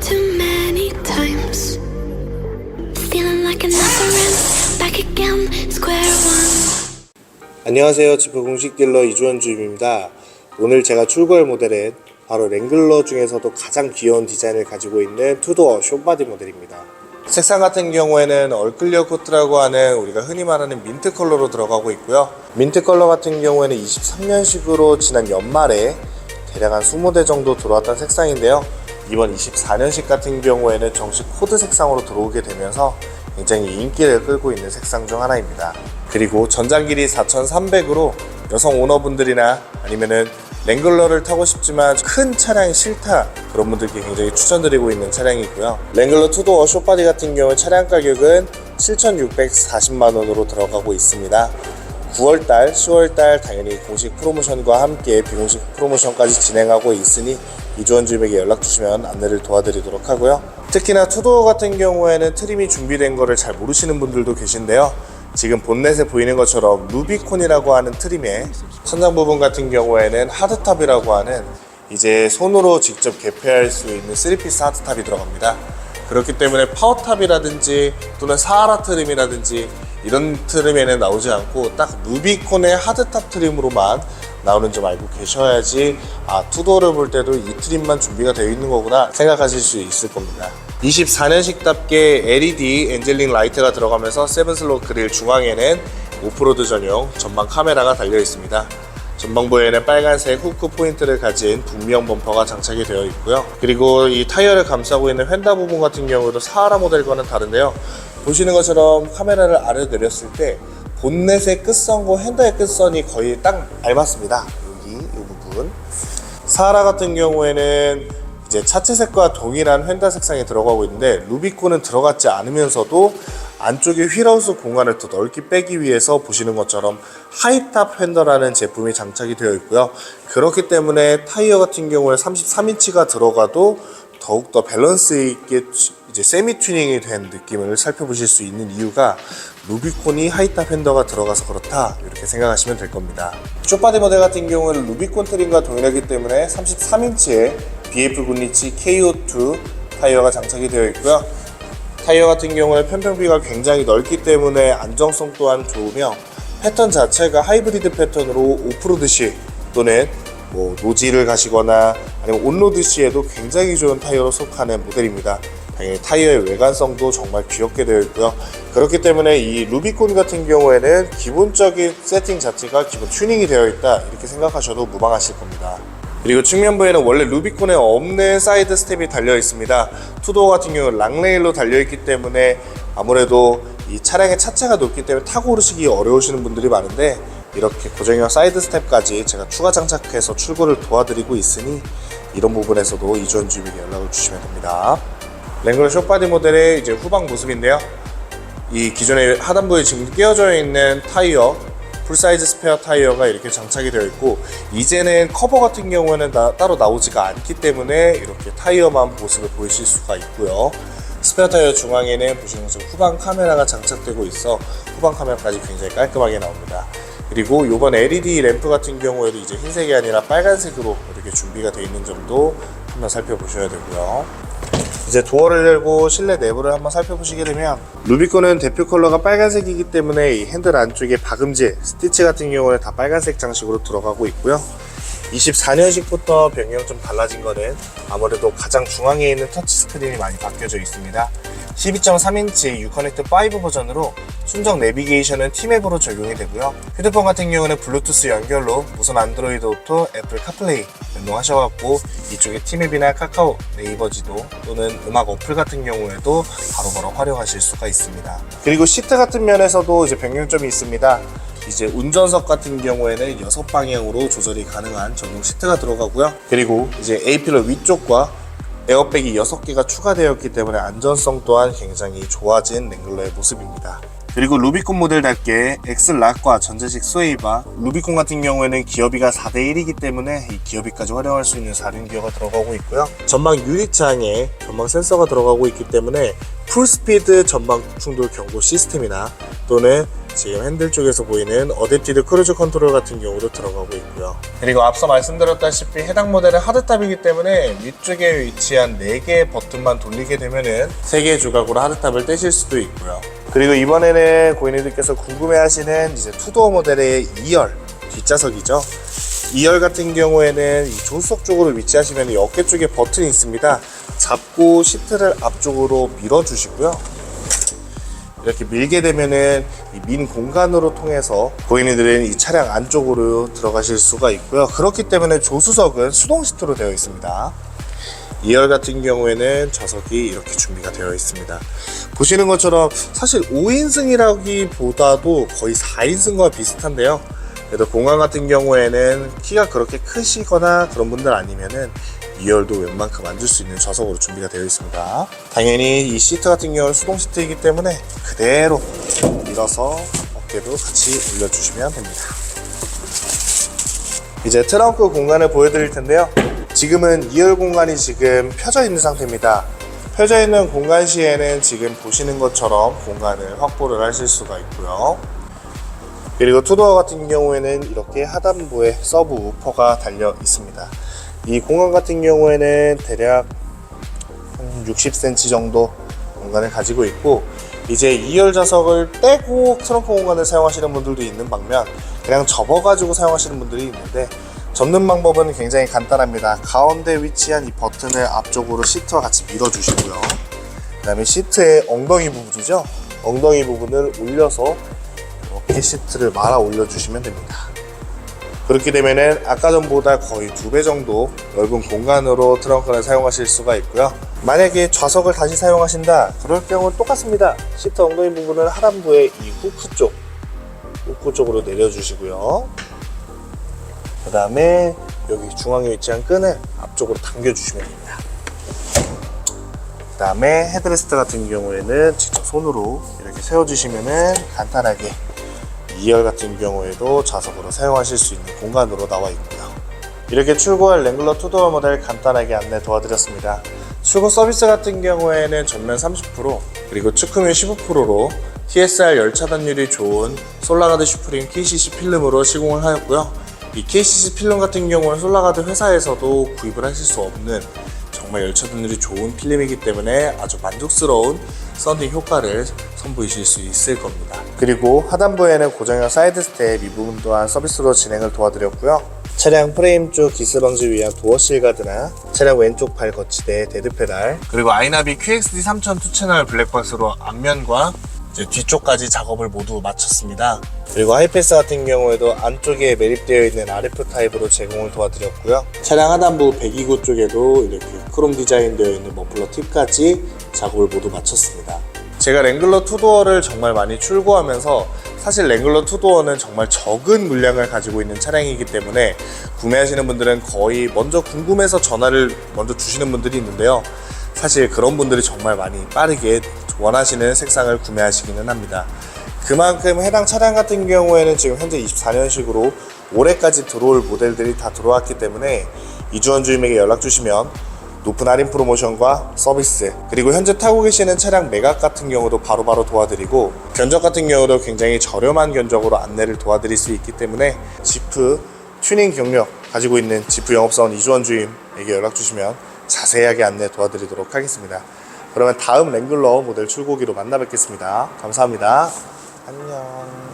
too many times. Feeling like I never ran back again, square one. 안녕하세요. 지프 공식 딜러 이주원 주임입니다. 오늘 제가 출고할 모델은 바로 랭글러 중에서도 가장 귀여운 디자인을 가지고 있는 투도어 쇼바디 모델입니다. 색상 같은 경우에는 얼클리어 코트라고 하는 우리가 흔히 말하는 민트 컬러로 들어가고 있고요. 민트 컬러 같은 경우에는 23년식으로 지난 연말에 대략 한 20대 정도 들어왔던 색상인데요. 이번 24년식 같은 경우에는 정식 코드 색상으로 들어오게 되면서 굉장히 인기를 끌고 있는 색상 중 하나입니다. 그리고 전장길이 4,300으로 여성 오너분들이나 아니면은 랭글러를 타고 싶지만 큰 차량이 싫다 그런 분들께 굉장히 추천드리고 있는 차량이고요. 랭글러 투도어 쇼바디 같은 경우 차량 가격은 7,640만 원으로 들어가고 있습니다. 9월달, 10월달 당연히 공식 프로모션과 함께 비공식 프로모션까지 진행하고 있으니 이주원 주임에게 연락 주시면 안내를 도와드리도록 하고요. 특히나 투도어 같은 경우에는 트림이 준비된 거를 잘 모르시는 분들도 계신데요. 지금 본넷에 보이는 것처럼 루비콘이라고 하는 트림의 천장 부분 같은 경우에는 하드탑이라고 하는 이제 손으로 직접 개폐할 수 있는 3피스 하드탑이 들어갑니다. 그렇기 때문에 파워탑이라든지 또는 사하라 트림이라든지 이런 트림에는 나오지 않고 딱 루비콘의 하드탑 트림으로만 나오는 점 알고 계셔야지 아 투도어를 볼 때도 이 트림만 준비가 되어 있는 거구나 생각하실 수 있을 겁니다 24년식답게 LED 엔젤링 라이트가 들어가면서 세븐슬롯 그릴 중앙에는 오프로드 전용 전방 카메라가 달려 있습니다 전방부에는 빨간색 후크 포인트를 가진 북미형 범퍼가 장착이 되어 있고요. 그리고 이 타이어를 감싸고 있는 휀다 부분 같은 경우도 사하라 모델과는 다른데요. 보시는 것처럼 카메라를 아래 내렸을 때 본넷의 끝선과 핸더의 끝선이 거의 딱 닮았습니다. 여기 이 부분. 사하라 같은 경우에는 이제 차체색과 동일한 휀다 색상이 들어가고 있는데 루비콘은 들어갔지 않으면서도 안쪽에 휠하우스 공간을 더 넓게 빼기 위해서 보시는 것처럼 하이탑 휀더라는 제품이 장착이 되어 있고요. 그렇기 때문에 타이어 같은 경우에 33인치가 들어가도 더욱더 밸런스 있게 이제 세미 튜닝이 된 느낌을 살펴보실 수 있는 이유가 루비콘이 하이탑 핸더가 들어가서 그렇다 이렇게 생각하시면 될 겁니다. 쇼바디 모델 같은 경우는 루비콘 트림과 동일하기 때문에 33인치의 BF 굿리치 KO2 타이어가 장착이 되어 있고요. 타이어 같은 경우는 편평비가 굉장히 넓기 때문에 안정성 또한 좋으며 패턴 자체가 하이브리드 패턴으로 오프로드 시 또는 뭐 노지를 가시거나 아니면 온로드 시에도 굉장히 좋은 타이어로 속하는 모델입니다. 타이어의 외관성도 정말 귀엽게 되어 있고요. 그렇기 때문에 이 루비콘 같은 경우에는 기본적인 세팅 자체가 기본 튜닝이 되어 있다 이렇게 생각하셔도 무방하실 겁니다. 그리고 측면부에는 원래 루비콘에 없는 사이드 스텝이 달려 있습니다. 투도어 같은 경우는 랑레일로 달려 있기 때문에 아무래도 이 차량의 차체가 높기 때문에 타고 오르시기 어려우시는 분들이 많은데 이렇게 고정형 사이드 스텝까지 제가 추가 장착해서 출고를 도와드리고 있으니 이런 부분에서도 이주원 주임에게 연락을 주시면 됩니다. 랭글러 쇼바디 모델의 이제 후방 모습인데요. 이 기존의 하단부에 지금 끼워져 있는 타이어 풀사이즈 스페어 타이어가 이렇게 장착이 되어 있고 이제는 커버 같은 경우에는 나- 따로 나오지가 않기 때문에 이렇게 타이어만 모습을 보이실 수가 있고요. 스페어 타이어 중앙에는 보시는 것처럼 후방 카메라가 장착되고 있어 후방 카메라까지 굉장히 깔끔하게 나옵니다. 그리고 이번 LED 램프 같은 경우에도 이제 흰색이 아니라 빨간색으로 이렇게 준비가 되어 있는 점도 한번 살펴보셔야 되고요 이제 도어를 열고 실내 내부를 한번 살펴보시게 되면 루비콘은 대표 컬러가 빨간색이기 때문에 이 핸들 안쪽에 박음질, 스티치 같은 경우는 다 빨간색 장식으로 들어가고 있고요. 24년식부터 변경 좀 달라진 거는 아무래도 가장 중앙에 있는 터치 스크린이 많이 바뀌어져 있습니다 12.3인치 유커넥트 5 버전으로 순정 내비게이션은 T맵으로 적용이 되고요. 휴대폰 같은 경우는 블루투스 연결로 무선 안드로이드 오토, 애플 카플레이 연동하셔갖고 이쪽에 T맵이나 카카오, 네이버 지도 또는 음악 어플 같은 경우에도 바로바로 활용하실 수가 있습니다. 그리고 시트 같은 면에서도 이제 변경점이 있습니다. 이제 운전석 같은 경우에는 여섯 방향으로 조절이 가능한 전용 시트가 들어가고요. 그리고 이제 A필러 위쪽과 에어백이 6개가 추가되었기 때문에 안전성 또한 굉장히 좋아진 랭글러의 모습입니다. 그리고 루비콘 모델답게 엑슬락과 전자식 스웨이바 루비콘 같은 경우에는 기어비가 4대1이기 때문에 이 기어비까지 활용할 수 있는 4륜 기어가 들어가고 있고요 전방 유리창에 전방 센서가 들어가고 있기 때문에 풀스피드 전방 충돌 경고 시스템이나 또는 지금 핸들 쪽에서 보이는 어댑티드 크루즈 컨트롤 같은 경우도 들어가고 있고요. 그리고 앞서 말씀드렸다시피 해당 모델은 하드탑이기 때문에 위쪽에 위치한 4개의 버튼만 돌리게 되면은 3개의 조각으로 하드탑을 떼실 수도 있고요. 그리고 이번에는 고객님들께서 궁금해하시는 이제 투도어 모델의 2열 뒷좌석이죠. 2열 같은 경우에는 이 조수석 쪽으로 위치하시면 이 어깨 쪽에 버튼이 있습니다. 잡고 시트를 앞쪽으로 밀어주시고요. 이렇게 밀게 되면은 이민 공간으로 통해서 고객님들은 이 차량 안쪽으로 들어가실 수가 있고요. 그렇기 때문에 조수석은 수동 시트로 되어 있습니다. 2열 같은 경우에는 좌석이 이렇게 준비가 되어 있습니다. 보시는 것처럼 사실 5인승이라기보다도 거의 4인승과 비슷한데요. 그래도 공간 같은 경우에는 키가 그렇게 크시거나 그런 분들 아니면은 2열도 웬만큼 앉을 수 있는 좌석으로 준비가 되어 있습니다. 당연히 이 시트 같은 경우는 수동 시트이기 때문에 그대로 밀어서 어깨도 같이 올려주시면 됩니다. 이제 트렁크 공간을 보여드릴 텐데요. 지금은 2열 공간이 지금 펴져 있는 상태입니다. 펴져 있는 공간 시에는 지금 보시는 것처럼 공간을 확보를 하실 수가 있고요. 그리고 투도어 같은 경우에는 이렇게 하단부에 서브 우퍼가 달려 있습니다. 이 공간 같은 경우에는 대략 한 60cm 정도 공간을 가지고 있고 이제 2열 좌석을 떼고 트렁크 공간을 사용하시는 분들도 있는 반면 그냥 접어가지고 사용하시는 분들이 있는데 접는 방법은 굉장히 간단합니다. 가운데 위치한 이 버튼을 앞쪽으로 시트와 같이 밀어주시고요. 그 다음에 시트의 엉덩이 부분이죠. 엉덩이 부분을 올려서 이렇게 시트를 말아 올려주시면 됩니다. 그렇게 되면은 아까 전보다 거의 두 배 정도 넓은 공간으로 트렁크를 사용하실 수가 있고요. 만약에 좌석을 다시 사용하신다 그럴 경우는 똑같습니다. 시트 엉덩이 부분을 하단부의 이 후크 쪽 후크 쪽으로 내려주시고요. 그 다음에 여기 중앙에 위치한 끈을 앞쪽으로 당겨주시면 됩니다. 그 다음에 헤드레스트 같은 경우에는 직접 손으로 이렇게 세워주시면은 간단하게 2열 같은 경우에도 좌석으로 사용하실 수 있는 공간으로 나와 있고요. 이렇게 출고할 랭글러 투도어 모델 간단하게 안내 도와드렸습니다. 출고 서비스 같은 경우에는 전면 30% 그리고 축구면 15%로 TSR 열 차단율이 좋은 솔라가드 슈프림 KCC 필름으로 시공을 하였고요. 이 KCC 필름 같은 경우는 솔라가드 회사에서도 구입을 하실 수 없는 정말 열차단율이 좋은 필름이기 때문에 아주 만족스러운 썬딩 효과를 선보이실 수 있을 겁니다. 그리고 하단부에는 고정형 사이드 스텝 이 부분 또한 서비스로 진행을 도와드렸고요. 차량 프레임 쪽 기스 방지 위한 도어 실가드나 차량 왼쪽 발 거치대 데드 페달 그리고 아이나비 QXD 3000 2채널 블랙박스로 앞면과 뒤쪽까지 작업을 모두 마쳤습니다. 그리고 하이패스 같은 경우에도 안쪽에 매립되어 있는 RF 타입으로 제공을 도와드렸고요. 차량 하단부 배기구 쪽에도 이렇게 크롬 디자인되어 있는 머플러 팁까지 작업을 모두 마쳤습니다. 제가 랭글러 투도어를 정말 많이 출고하면서 사실 랭글러 투도어는 정말 적은 물량을 가지고 있는 차량이기 때문에 구매하시는 분들은 거의 먼저 궁금해서 전화를 먼저 주시는 분들이 있는데요. 사실 그런 분들이 정말 많이 빠르게 원하시는 색상을 구매하시기는 합니다. 그만큼 해당 차량 같은 경우에는 지금 현재 24년식으로 올해까지 들어올 모델들이 다 들어왔기 때문에 이주원 주임에게 연락 주시면 높은 할인 프로모션과 서비스 그리고 현재 타고 계시는 차량 매각 같은 경우도 바로바로 도와드리고 견적 같은 경우도 굉장히 저렴한 견적으로 안내를 도와드릴 수 있기 때문에 지프 튜닝 경력 가지고 있는 지프 영업사원 이주원 주임에게 연락 주시면 자세하게 안내 도와드리도록 하겠습니다. 그러면 다음 랭글러 모델 출고기로 만나 뵙겠습니다. 감사합니다. 안녕.